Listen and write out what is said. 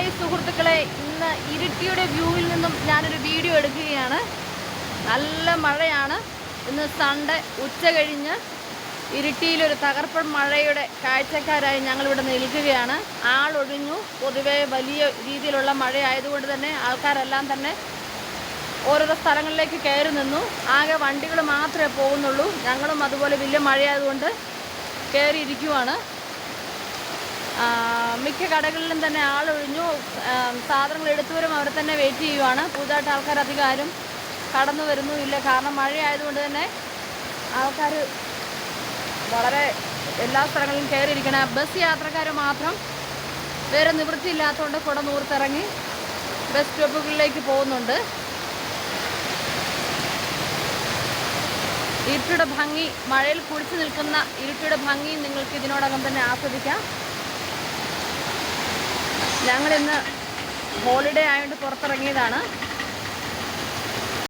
Hi സുഹൃത്തുക്കളെ. ഇന്ന് ഇരിട്ടിയുടെ വ്യൂവിൽ നിന്നും ഞാനൊരു വീഡിയോ എടുക്കുകയാണ്. നല്ല മഴയാണ്. ഇന്ന് സൺഡേ ഉച്ച കഴിഞ്ഞ് ഇരിട്ടിയിലൊരു തകർപ്പൻ മഴയുടെ കാഴ്ചക്കാരായി ഞങ്ങളിവിടെ നിൽക്കുകയാണ്. ആളൊഴിഞ്ഞു പൊതുവെ വലിയ രീതിയിലുള്ള മഴയായതുകൊണ്ട് തന്നെ ആൾക്കാരെല്ലാം തന്നെ ഓരോരോ സ്ഥലങ്ങളിലേക്ക് കയറി നിന്നു. ആകെ വണ്ടികൾ മാത്രമേ പോകുന്നുള്ളൂ. ഞങ്ങളും അതുപോലെ വലിയ മഴയായതുകൊണ്ട് കയറിയിരിക്കുവാണ്. മിക്ക കടകളിലും തന്നെ ആളൊഴിഞ്ഞു സാധനങ്ങൾ എടുത്തവരും അവർ തന്നെ വെയിറ്റ് ചെയ്യുവാണ്. പുതുതായിട്ട് ആൾക്കാർ അധികാരം കടന്നു വരുന്നു ഇല്ല. കാരണം മഴയായതുകൊണ്ട് തന്നെ ആൾക്കാർ വളരെ എല്ലാ സ്ഥലങ്ങളിലും കയറിയിരിക്കണം ബസ് യാത്രക്കാർ മാത്രം വേറെ നിവൃത്തിയില്ലാത്തതുകൊണ്ട് കുട നൂർത്തിറങ്ങി ബസ് സ്റ്റോപ്പുകളിലേക്ക് പോകുന്നുണ്ട്. ഇരുട്ടിയുടെ ഭംഗി മഴയിൽ കുഴിച്ചു നിൽക്കുന്ന ഇരുട്ടിയുടെ ഭംഗി നിങ്ങൾക്ക് ഇതിനോടകം തന്നെ ആസ്വദിക്കാം. ഞങ്ങളിന്ന് ഹോളിഡേ ആയതുകൊണ്ട് പുറത്തിറങ്ങിയതാണ്.